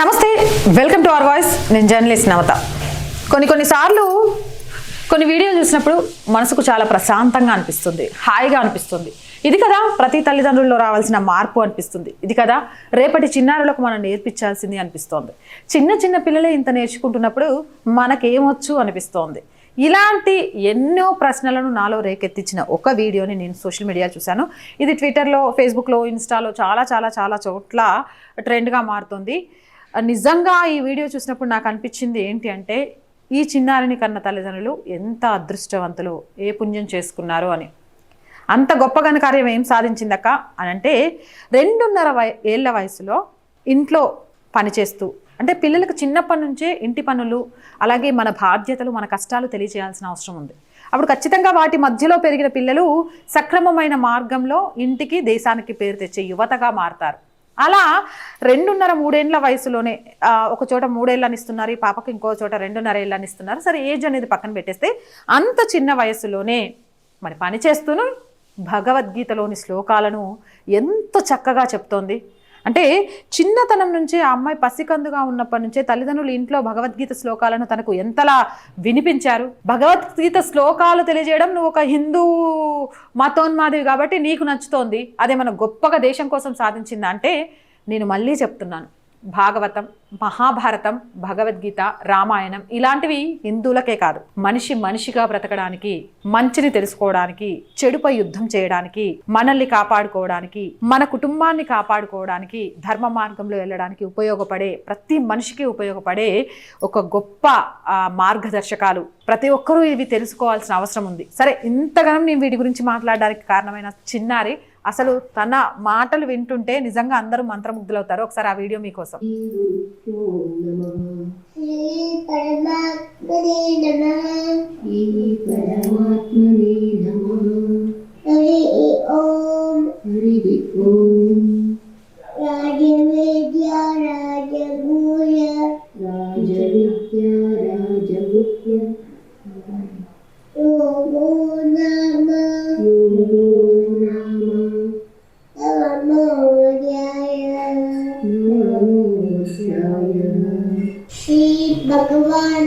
Namaste welcome to our voice నేను journalist నవత. కొన్ని కొన్నిసార్లు కొన్ని వీడియోలు చూసినప్పుడు మనసుకు చాలా ప్రశాంతంగా అనిపిస్తుంది హాయిగా అనిపిస్తుంది. ఇది కదా ప్రతి తల్లిదండ్రుల్లో రావాల్సిన మార్పు అనిపిస్తుంది. ఇది కదా రేపటి చిన్నారులకు మనం నేర్పించాల్సింది అనిపిస్తోంది. చిన్న చిన్న పిల్లలే ఇంత నేర్చుకుంటున్నప్పుడు మనకేమొచ్చు అనిపిస్తోంది. ఇలాంటి ఎన్నో ప్రశ్నలను నాలో రేకెత్తించిన ఒక వీడియోని నేను సోషల్ మీడియా చూశాను. ఇది ట్విట్టర్లో ఫేస్బుక్లో ఇన్స్టాలో చాలా చాలా చాలా చోట్ల ట్రెండ్గా మారుతుంది. నిజంగా ఈ వీడియో చూసినప్పుడు నాకు అనిపించింది ఏంటి అంటే ఈ చిన్నారిని కన్న తల్లిదండ్రులు ఎంత అదృష్టవంతులు ఏ పుణ్యం చేసుకున్నారు అని. అంత గొప్ప ఘనకార్యం ఏం సాధించిందక్క అని అంటే రెండున్నర వయ ఏళ్ళ వయసులో ఇంట్లో పనిచేస్తూ అంటే పిల్లలకు చిన్నప్పటి నుంచే ఇంటి పనులు అలాగే మన బాధ్యతలు మన కష్టాలు తెలియజేయాల్సిన అవసరం ఉంది. అప్పుడు ఖచ్చితంగా వాటి మధ్యలో పెరిగిన పిల్లలు సక్రమమైన మార్గంలో ఇంటికి దేశానికి పేరు తెచ్చే యువతగా మారతారు. అలా రెండున్నర మూడేళ్ళ వయసులోనే ఒక చోట మూడేళ్ళని ఇస్తున్నారు ఈ పాపకి ఇంకో చోట రెండున్నర ఏళ్ళని ఇస్తున్నారు సరే ఏజ్ అనేది పక్కన పెట్టేస్తే అంత చిన్న వయసులోనే మరి పని చేస్తూను భగవద్గీతలోని శ్లోకాలను ఎంత చక్కగా చెప్తోంది. అంటే చిన్నతనం నుంచే ఆ అమ్మాయి పసికందుగా ఉన్నప్పటి నుంచే తల్లిదండ్రులు ఇంట్లో భగవద్గీత శ్లోకాలను తనకు ఎంతలా వినిపించారు? భగవద్గీత శ్లోకాలు తెలియజేయడం నువ్వు ఒక హిందూ మతోన్మాదివి కాబట్టి నీకు నచ్చుతోంది. అదే మన గొప్పగా దేశం కోసం సాధించిందా? అంటే నేను మళ్ళీ చెప్తున్నాను. భాగవతం మహాభారతం భగవద్గీత రామాయణం ఇలాంటివి హిందువులకే కాదు. మనిషి మనిషిగా బ్రతకడానికి మంచిని తెలుసుకోవడానికి చెడుపై యుద్ధం చేయడానికి మనల్ని కాపాడుకోవడానికి మన కుటుంబాన్ని కాపాడుకోవడానికి ధర్మ మార్గంలో వెళ్ళడానికి ఉపయోగపడే ప్రతి మనిషికి ఉపయోగపడే ఒక గొప్ప మార్గదర్శకాలు. ప్రతి ఒక్కరూ ఇవి తెలుసుకోవాల్సిన అవసరం ఉంది. సరే ఇంతగానం నేను వీటి గురించి మాట్లాడడానికి కారణమైన చిన్నారి అసలు తన మాటలు వింటుంటే నిజంగా అందరూ మంత్రముగ్ధులవుతారు. ఒకసారి ఆ వీడియో మీకోసం. శ్రీ పరమాత్మనే నమః శ్రీ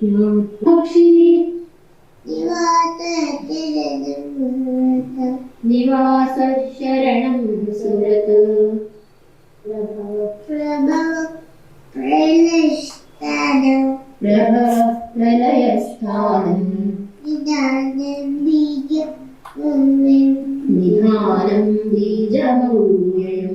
പക്ഷി നിവാസരണം സുരത്. പ്രളയസ്ഥാനം നിധാനം ബീജമൂയം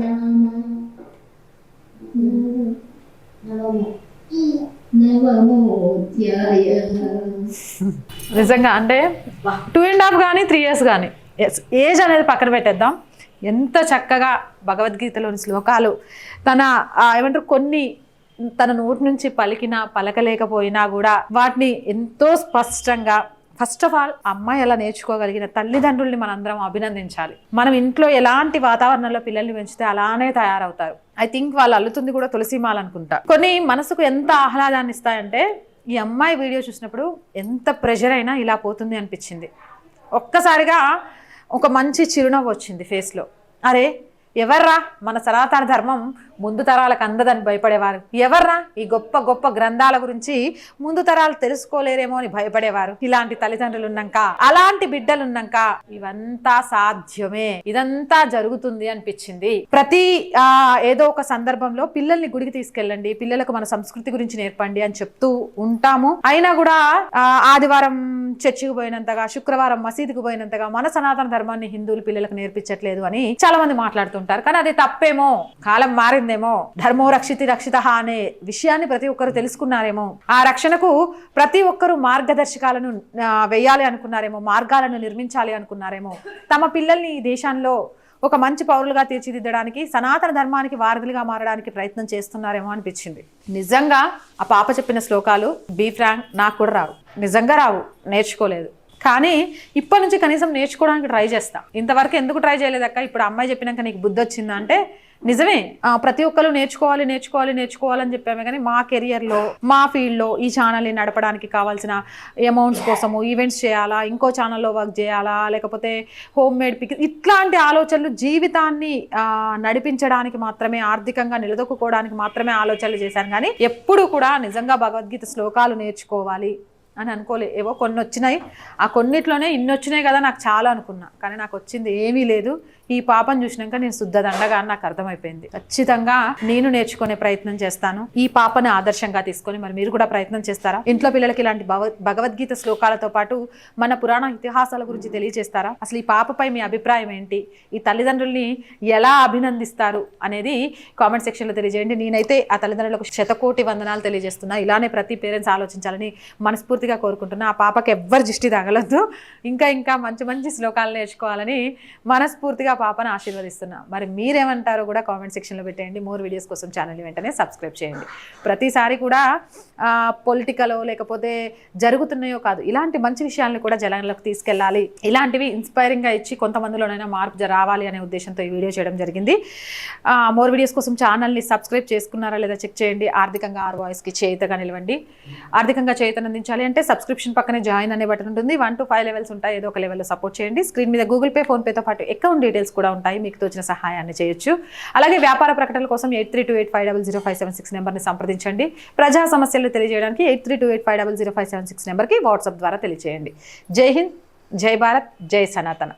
నామ నిజంగా అంటే టూ అండ్ హాఫ్ కానీ త్రీ ఇయర్స్ కానీ ఎస్ ఏజ్ అనేది పక్కన పెట్టేద్దాం. ఎంత చక్కగా భగవద్గీతలోని శ్లోకాలు తన ఏమంటారు కొన్ని తన నోటి నుంచి పలికినా పలకలేకపోయినా కూడా వాటిని ఎంతో స్పష్టంగా ఫస్ట్ ఆఫ్ ఆల్ అమ్మాయి ఎలా నేర్చుకోగలిగిన తల్లిదండ్రుల్ని మనందరం అభినందించాలి. మనం ఇంట్లో ఎలాంటి వాతావరణంలో పిల్లల్ని పెంచితే అలానే తయారవుతారు. ఐ థింక్ వాళ్ళు అల్లుతుంది కూడా తులసిమాల అనుకుంటా. కొన్ని మనసుకు ఎంత ఆహ్లాదాన్ని ఇస్తాయంటే ఈ అమ్మాయి వీడియో చూసినప్పుడు ఎంత ప్రెషర్ అయినా ఇలా పోతుంది అనిపించింది. ఒక్కసారిగా ఒక మంచి చిరునవ్వు వచ్చింది ఫేస్లో. అరే ఎవర్రా మన సనాతన ధర్మం ముందు తరాలకు అందదని భయపడేవారు. ఎవర్రా? ఈ గొప్ప గొప్ప గ్రంథాల గురించి ముందు తరాలు తెలుసుకోలేరేమో అని భయపడేవారు. ఇలాంటి తల్లిదండ్రులు ఉన్నాక అలాంటి బిడ్డలున్నాక ఇవంతా సాధ్యమే. ఇదంతా జరుగుతుంది అనిపించింది. ప్రతి ఆ, ఏదో ఒక సందర్భంలో పిల్లల్ని గుడికి తీసుకెళ్ళండి పిల్లలకు మన సంస్కృతి గురించి నేర్పండి అని చెప్తూ ఉంటాము. అయినా కూడా ఆ, ఆదివారం చర్చికి పోయినంతగా శుక్రవారం మసీదుకు పోయినంతగా మన సనాతన ధర్మాన్ని హిందువులు పిల్లలకు నేర్పించట్లేదు అని చాలా మంది మాట్లాడుతుంటారు. కానీ అది తప్పేమో. కాలం మారింది మారిందేమో ధర్మో రక్షితి రక్షిత అనే విషయాన్ని ప్రతి ఒక్కరు తెలుసుకున్నారేమో. ఆ రక్షణకు ప్రతి ఒక్కరు మార్గదర్శకాలను వేయాలి అనుకున్నారేమో మార్గాలను నిర్మించాలి అనుకున్నారేమో. తమ పిల్లల్ని ఈ దేశంలో ఒక మంచి పౌరులుగా తీర్చిదిద్దడానికి సనాతన ధర్మానికి వారధులుగా మారడానికి ప్రయత్నం చేస్తున్నారేమో అనిపించింది. నిజంగా ఆ పాప చెప్పిన శ్లోకాలు బీ ఫ్రాంక్ నాకు కూడా రావు. నిజంగా రావు నేర్చుకోలేదు. కానీ ఇప్పటి నుంచి కనీసం నేర్చుకోవడానికి ట్రై చేస్తా. ఇంతవరకు ఎందుకు ట్రై చేయలేదక్క ఇప్పుడు అమ్మాయి చెప్పినాక నీకు బుద్ధి వచ్చిందా అంటే నిజమే ప్రతి ఒక్కరు నేర్చుకోవాలి నేర్చుకోవాలి నేర్చుకోవాలని చెప్పామే కానీ మా కెరియర్లో మా ఫీల్డ్లో ఈ ఛానల్ని నడపడానికి కావాల్సిన అమౌంట్స్ కోసము ఈవెంట్స్ చేయాలా ఇంకో ఛానల్లో వర్క్ చేయాలా లేకపోతే హోమ్ మేడ్ పిక్ ఇట్లాంటి ఆలోచనలు జీవితాన్ని నడిపించడానికి మాత్రమే ఆర్థికంగా నిలదొక్కుకోవడానికి మాత్రమే ఆలోచనలు చేశాను. కానీ ఎప్పుడు కూడా నిజంగా భగవద్గీత శ్లోకాలు నేర్చుకోవాలి. అని అనుకోలే. ఏవో కొన్ని వచ్చినాయి ఆ కొన్నిట్లోనే ఇన్ని వచ్చినాయి కదా నాకు చాలా అనుకున్నా. కానీ నాకు వచ్చింది ఏమీ లేదు. ఈ పాపను చూసినాక నేను శుద్ధ దండగా అని నాకు అర్థమైపోయింది. ఖచ్చితంగా నేను నేర్చుకునే ప్రయత్నం చేస్తాను. ఈ పాపని ఆదర్శంగా తీసుకొని మరి మీరు కూడా ప్రయత్నం చేస్తారా? ఇంట్లో పిల్లలకి ఇలాంటి భగవ- భగవద్గీత శ్లోకాలతో పాటు మన పురాణ ఇతిహాసాల గురించి తెలియజేస్తారా అసలు ఈ పాపపై మీ అభిప్రాయం ఏంటి? ఈ తల్లిదండ్రుల్ని ఎలా అభినందిస్తారు అనేది కామెంట్ సెక్షన్లో తెలియజేయండి. నేనైతే ఆ తల్లిదండ్రులకు శతకోటి వందనాలు తెలియజేస్తున్నా. ఇలానే ప్రతి పేరెంట్స్ ఆలోచించాలని మనస్ఫూర్తిగా కోరుకుంటున్నా. ఆ పాపకి ఎవ్వరు దృష్టి తగలద్దు. ఇంకా ఇంకా మంచి మంచి శ్లోకాలు నేర్చుకోవాలని మనస్ఫూర్తిగా పాపను ఆశీర్వదిస్తున్నా. మరి మీరేమంటారో కూడా కామెంట్ సెక్షన్లో పెట్టేయండి. మోర్ వీడియోస్ కోసం ఛానల్ని వెంటనే సబ్స్క్రైబ్ చేయండి. ప్రతిసారి కూడా పొలిటికలో లేకపోతే జరుగుతున్నాయో కాదు ఇలాంటి మంచి విషయాలను కూడా జనాలకు తీసుకెళ్ళాలి. ఇలాంటివి ఇన్స్పైరింగ్గా ఇచ్చి కొంతమందిలోనైనా మార్పు రావాలి అనే ఉద్దేశంతో ఈ వీడియో చేయడం జరిగింది. మోర్ వీడియోస్ కోసం ఛానల్ని సబ్స్క్రైబ్ చేసుకున్నారా లేదా చెక్ చేయండి. ఆర్థికంగా ఆర్ వాయిస్కి చేతగా నిలవండి. ఆర్థికంగా చేతను అందించాలి అంటే సబ్స్క్రిప్షన్ పక్కనే జాయిన్ అనే బటన్ ఉంటుంది. వన్ టు ఫైవ్ లెవెల్స్ ఉంటాయి. ఏదో ఒక లెవెల్లో సపోర్ట్ చేయండి. స్క్రీన్ మీద గూగుల్ పే ఫోన్పేతో పాటు అకౌంట్ డీటెయిల్స్ కూడా ఉంటాయి. మీకు తోచిన సహాయాన్ని చేయొచ్చు. అలాగే వ్యాపార ప్రకటనల కోసం eight three two eight five double zero five seven six నెంబర్ని సంప్రదించండి. ప్రజా సమస్యలు తెలియజేయడానికి eight three two eight five double zero five seven six నెంబర్కి వాట్సాప్ ద్వారా తెలియజేయండి జై హింద్ జై భారత్ జై సనాతన.